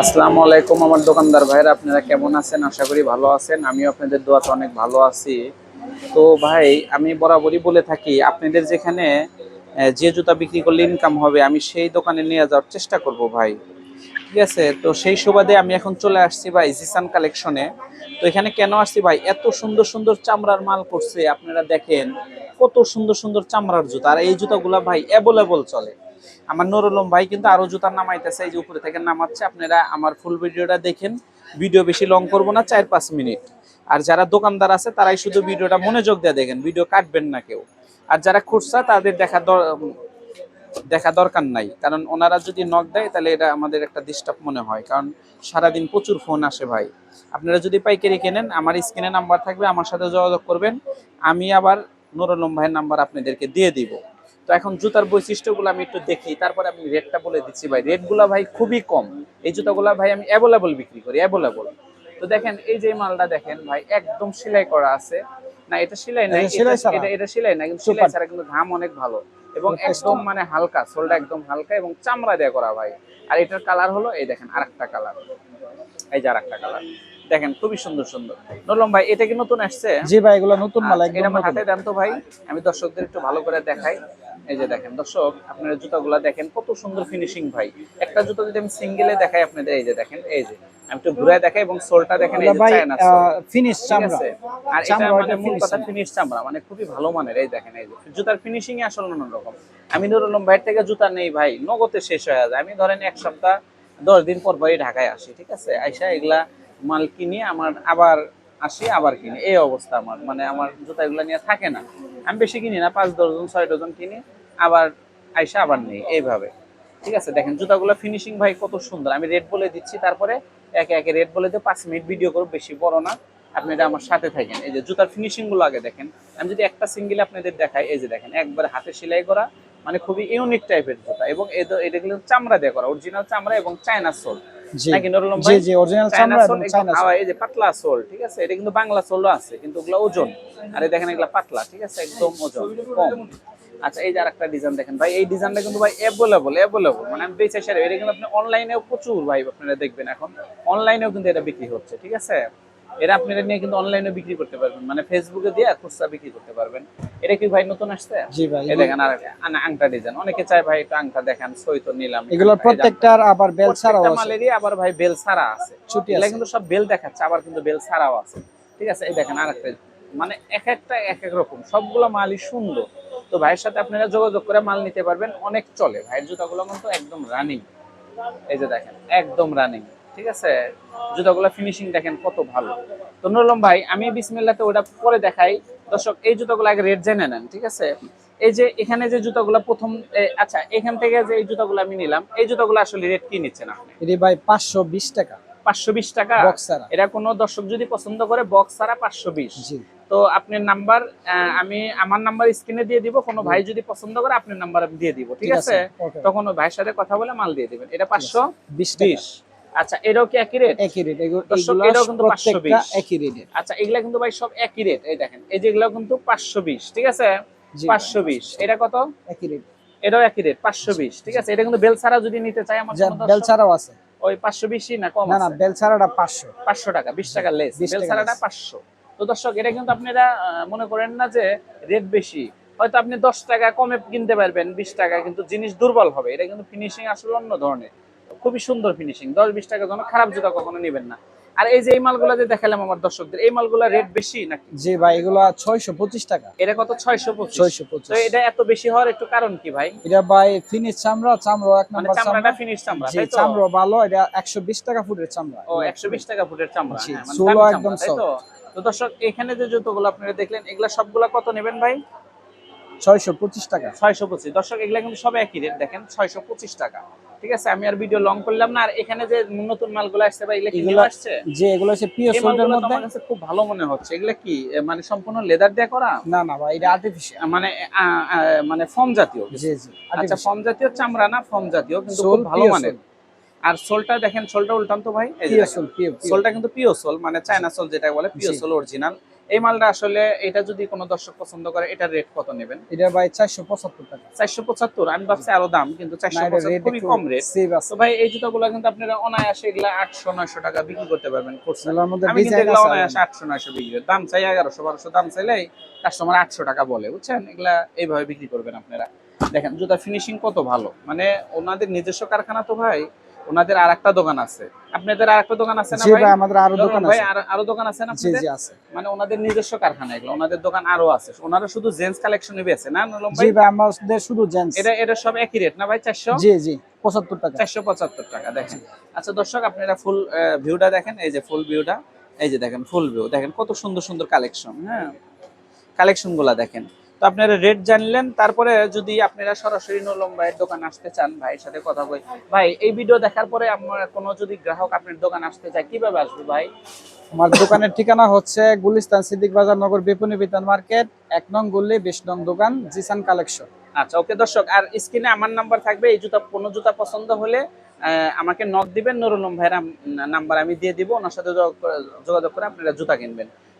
আসসালামু আলাইকুম আমার দোকানদার ভাইরা আপনারা কেমন আছেন? আশা করি ভালো আছেন। আমিও আপনাদের দোয়াতে অনেক ভালো আছি। তো ভাই, আমি বরাবরই বলে থাকি, আপনাদের যেখানে যে জুতা বিক্রি করলে ইনকাম হবে, আমি সেই দোকানে নিয়ে যাওয়ার চেষ্টা করব ভাই। ঠিক আছে? তো সেই সুবাদে আমি এখন চলে আসছি ভাই জিসান কালেকশনে তো এখানে কেন আসছি ভাই? এত সুন্দর সুন্দর চামড়ার মাল করছে, আপনারা দেখেন। কত সুন্দর সুন্দর চামড়ার জুতা। আর এই জুতাগুলা ভাই অ্যাভেলেবল চলে। আমার নুরুলম ভাই কিন্তু আরও জুতা নামাইতেছে, এই যে উপরে থেকে নামাচ্ছে। আপনারা আমার ফুল ভিডিওটা দেখেন। ভিডিও বেশি লং করব না, চার পাঁচ মিনিট। আর যারা দোকানদার আছে, তারাই শুধু ভিডিওটা মনোযোগ দিয়ে দেখেন, ভিডিও কাটবেন না কেউ। আর যারা খুঁজছা, তাদের দেখা দেখা দরকার নাই। কারণ ওনারা যদি নক দেয়, তাহলে এটা আমাদের একটা ডিস্টার্ব মনে হয়। কারণ সারাদিন প্রচুর ফোন আসে ভাই। আপনারা যদি পাইকারি কেনেন, আমার স্ক্রিনে নাম্বার থাকবে, আমার সাথে যোগাযোগ করবেন। আমি আবার নুরুলম ভাইয়ের নাম্বার আপনাদেরকে দিয়ে দিব। তো এখন জুতার বৈশিষ্ট্যগুলো আমি একটু দেখি। তারপরে আমি রেটটা বলে দিচ্ছি ভাই। রেটগুলো ভাই খুবই কম। এই জুতাগুলো ভাই আমি অ্যাভেলেবল বিক্রি করি অ্যাভেলেবল তো দেখেন এই যে মালটা দেখেন ভাই একদম সেলাই করা আছে। না এটা সেলাই না এটা এটা সেলাই না কিন্তু সেলাই ছাড়া কিন্তু ঘাম অনেক ভালো। এবং একদম মানে হালকা সোলটা একদম হালকা এবং চামড়া দিয়ে করা ভাই। আর এটার কালার হলো এই দেখেন আরেকটা কালার। এই যে আরেকটা কালার। দেখেন খুবই সুন্দর সুন্দর। নলম ভাই এটা কি নতুন আসছে? জি ভাই এগুলো নতুন মাল আচ্ছা, একদম। হাতে দেন তো ভাই। আমি দর্শকদের একটু ভালো করে দেখাই। এই যে দেখেন দর্শক আপনারা জুতাগুলা দেখেন কত সুন্দর ফিনিশিং ভাই। একটা জুতা যদি আমি সিঙ্গেলে দেখাই আপনাদের এই যে দেখেন এই যে আমি একটু ঘুরে দেখাই এবং সোলটা দেখেন এই যে চায়না সোল ফিনিশ চামড়া। আর এটা মানে মূল কথা ফিনিশ চামড়া মানে খুবই ভালো মানের এই দেখেন এই যে। জুতার ফিনিশিং এ আসলে অন্যরকম। আমি নুরুল আলম ভাইয়ের থেকে জুতা নেই ভাই নগদে শেষ হয়ে যায়। আমি ধরেন এক সপ্তাহ দশ দিন পর পরই ঢাকায় আসি ঠিক আছে? আইসা এগুলা মাল কিনে আমার আবার আসি, আবার কিনি। এই অবস্থা আমার। মানে আমার জুতা এগুলা নিয়ে থাকে না। আমি বেশি কিনি না, পাঁচ ডজন ছয় ডজন কিনি, আবার আইসা আবার নেই, এইভাবে। ঠিক আছে, দেখেন, জুতাগুলো ফিনিশিং ভাই কত সুন্দর। আমি রেড বলে দিচ্ছি, তারপরে একে একে রেড বলে দিয়ে পাঁচ মিনিট ভিডিও করব বেশি বড় না। আপনারা আমার সাথে থাকেন। এই যে জুতার ফিনিশিংগুলো আগে দেখেন। আমি যদি একটা সিঙ্গেল আপনাদের দেখাই, এই যে দেখেন, একবার হাতে সেলাই করা মানে খুবই ইউনিক টাইপের জুতা। এবং এটা কিন্তু চামড়া দিয়ে করা অরিজিনাল চামড়া এবং চায়না সোল জি। নাকি নুরুলম জি জি অরিজিনাল চামড়া এবং চায়না হাওয়া, এই যে পাতলা সোল ঠিক আছে? এটা কিন্তু বাংলা সোলও আছে কিন্তু ওগুলো ওজন। আর এই দেখেন এগুলা পাতলা ঠিক আছে? একদম ওজন কম। আচ্ছা এই যে আরেকটা ডিজাইন দেখেন ভাই এই ডিজাইনটা কিন্তু ভাই অ্যাভেলেবল অ্যাভেলেবল মানে আমি বেঁচে সারে এটা কিন্তু আপনি অনলাইনেও প্রচুর ভাই আপনারা দেখবেন এখন। অনলাইনেও কিন্তু এটা বিক্রি হচ্ছে ঠিক আছে? এটা আপনারা নিয়ে কিন্তু অনলাইনে বিক্রি করতে পারবেন। মানে ফেসবুকে দিয়ে খুচরা বিক্রি করতে পারবেন। এটা কি ভাই নতুন আসছে? জি ভাই এই দেখেন আর আংটা ডিজাইন অনেকে চায় ভাই একটু আংটা দেখেন সই তো নিলাম। এগুলোর প্রত্যেকটার আবার বেল ছাড়াও আছে। মালেরই আবার ভাই বেল ছাড়া আছে। ছুটি আছে। কিন্তু সব বেল দেখাচ্ছে আবার কিন্তু বেল ছাড়াও আছে। ঠিক আছে এই দেখেন আরেকটা। মানে এক একটা এক এক রকম। সবগুলো মালই সুন্দর। তো ভাইয়ের সাথে আপনারা যোগাযোগ করে মাল নিতে পারবেন। অনেক চলে। ভাইয়ের জুতাগুলো কিন্তু একদম রানিং এই যে দেখেন একদম রানিং ঠিক আছে? জুতাগুলো ফিনিশিং দেখেন কত ভালো। তো নুরুলম ভাই আমি বিসমিল্লাতে ওটা পরে দেখাই। দর্শক এই জুতাগুলো আগে রেট জেনে নেন ঠিক আছে? এই যে এখানে যে জুতাগুলো প্রথম আচ্ছা এখান থেকে যে এই জুতাগুলো আমি নিলাম এই জুতাগুলো আসলে রেট কি নিচ্ছেন আপনি? এটি ভাই পাঁচশো বিশ টাকা। পাঁচশো বিশ টাকা? এটা কোনো দর্শক যদি পছন্দ করে বক্স ছাড়া পাঁচশো বিশ। জি। তো আপনার নাম্বার আমি আমার নাম্বার স্ক্রিনে দিয়ে দিব কোনো ভাই যদি পছন্দ করে আপনার নাম্বার আমি দিয়ে দিব ঠিক আছে, তখন ওই ভাইয়ের সাথে কথা বলে মাল দিয়ে দিবেন। এটা পাঁচশো বিশ। আচ্ছা এটাও কি একই রেট একই রেট দর্শক, এটাও কিন্তু 520 একই রেটের আচ্ছা এগুলা কিন্তু ভাই সব একই রেট এই দেখেন এই যেগুলো কিন্তু ঠিক আছে? জি পাঁচশো বিশ এটা কত? একই রেট এটাও একই রেট পাঁচশো বিশ ঠিক আছে? এটা কিন্তু বেল ছাড়া যদি নিতে চাই আমার বেল ছাড়াও আছে। ওই পাঁচশো বিশই না কম না না বেল ছাড়াটা টাকা বিশ টাকা লেস বেল ছাড়াটা তো দর্শক এটা কিন্তু আপনারা মনে করেন না যে রেট বেশি। হয়তো আপনি দশ টাকা কমে কিনতে পারবেন বিশ টাকা কিন্তু জিনিস দুর্বল হবে। এটা কিন্তু ফিনিশিং আসলে অন্য ধরনের। খুবই সুন্দর ফিনিশিং দশ বিশ টাকার জন্য খারাপ জুতা কখনো নেবেন না। আর এই যে এই মালগুলো যে দেখালাম আমার দর্শকদের এই মালগুলো রেট বেশি নাকি? জি ভাই এগুলো ছয়শো পঁচিশ টাকা। এটা কত? ছয়শো ছয়শো পঁচিশ। তো এটা এত বেশি হওয়ার একটু কারণ কি ভাই? এটা ভাই ফিনিশ চামড়া চামড়া এক মানে নম্বর চামড়াটা চামড়া। ফিনিশ চামড়া তাই তো? চামড়া ভালো এটা একশো বিশ টাকা ফুটের চামড়া। ও একশো বিশ টাকা ফুটের চামড়া হ্যাঁ, মানে দামি একদম চামড়া, তাই তো? তো দর্শক এখানে যে জুতোগুলো আপনারা দেখলেন এগুলা সবগুলা কত নেবেন ভাই? ছয়শো পঁচিশ টাকা। ছয়শো পঁচিশ। দর্শক এগুলা কিন্তু সব একই রেট দেখেন ছয়শো পঁচিশ টাকা। ঠিক আছে? আমি আর ভিডিও লং করলাম না আর এখানে যে নতুন মালগুলো আসছে বা এগুলা আসছে? যে এগুলো হচ্ছে পিও এই সোল্ডের মধ্যে কাছে খুব ভালো মনে হচ্ছে। এগুলা কি মানে সম্পূর্ণ লেদার দিয়ে করা? না না ভাই এটা আর্টিফিশিয়াল মানে মানে ফর্ম জাতীয় জি জি আচ্ছা ফর্ম জাতীয় চামড়া না ফর্ম জাতীয় কিন্তু খুব ভালো মানের। আর সোলটা দেখেন সোলটা উল্টান তো ভাই? সোলটা কিন্তু পিও সোল মানে চায়না সোল যেটা বলে পিও সোল অরিজিনাল এই মালটা আসলে এটা যদি কোনো দর্শক পছন্দ করে এটার রেট কত নেবেন? এটা ভাই চারশো পঁচাত্তর টাকা। চারশো পঁচাত্তর আমি ভাবছি আরও দাম কিন্তু না চারশো এটা রেট খুবই কম রেট সেভ আছে। তো ভাই এই জুতাগুলো কিন্তু আপনারা অনায়াসে এগুলা আটশো নয়শো টাকা বিক্রি করতে পারবেন মধ্যে আমি কিন্তু এগুলা অনায়াসে আটশো নয়শো বিক্রি করি। দাম চাই এগারোশো বারোশো দাম চাইলেই কাস্টমার আটশো টাকা বলে বুঝছেন? এগুলা এইভাবে বিক্রি করবেন আপনারা। দেখেন জুতা ফিনিশিং কত ভালো। মানে ওনাদের নিজস্ব কারখানা তো ভাই ওনাদের আর একটা দোকান আছে। আপনাদের আর একটা দোকান আছে না ভাই ভাই? আমাদের আরও দোকান আছে। আর- আরও দোকান আছে না আপনাদের? জি আছে। মানে ওনাদের নিজস্ব কারখানা এগুলো ওনাদের দোকান আরও আছে। ওনারা শুধু জেন্টস কালেকশন বেছে না নলম জি ভাই ভাই আমাদের শুধু জেন্টস। এটা এটা সব একই রেট না ভাই চারশো? জি জি পঁচাত্তর টাকা। চারশো পঁচাত্তর টাকা দেখেন। আচ্ছা দর্শক আপনারা ফুল ভিউটা দেখেন এই যে ফুল ভিউটা এই যে দেখেন ফুল ভিউ দেখেন কত সুন্দর সুন্দর কালেকশন হ্যাঁ? কালেকশনগুলা দেখেন। তো আপনারা রেট জানলেন তারপরে যদি আপনারা সরাসরি নলম ভাইয়ের দোকান আসতে চান ভাইয়ের সাথে কথা বই ভাই এই ভিডিও দেখার পরে আমার কোনো যদি গ্রাহক আপনার দোকান আসতে চায় কীভাবে আসবে ভাই? আমার দোকানের ঠিকানা হচ্ছে গুলিস্তান সিদ্দিক বাজার নগর বিপণী বিতান মার্কেট এক নং গল্লি বিশ নং দোকান জিসান কালেকশন। আচ্ছা ওকে দর্শক আর স্ক্রিনে আমার নাম্বার থাকবে এই জুতা কোনো জুতা পছন্দ হলে আহ, আমাকে নক দিবেন নুরুলম ভাইয়ের নাম্বার আমি দিয়ে দিব ওনার সাথে যোগাযোগ যোগাযোগ করে আপনারা জুতা কিনবেন।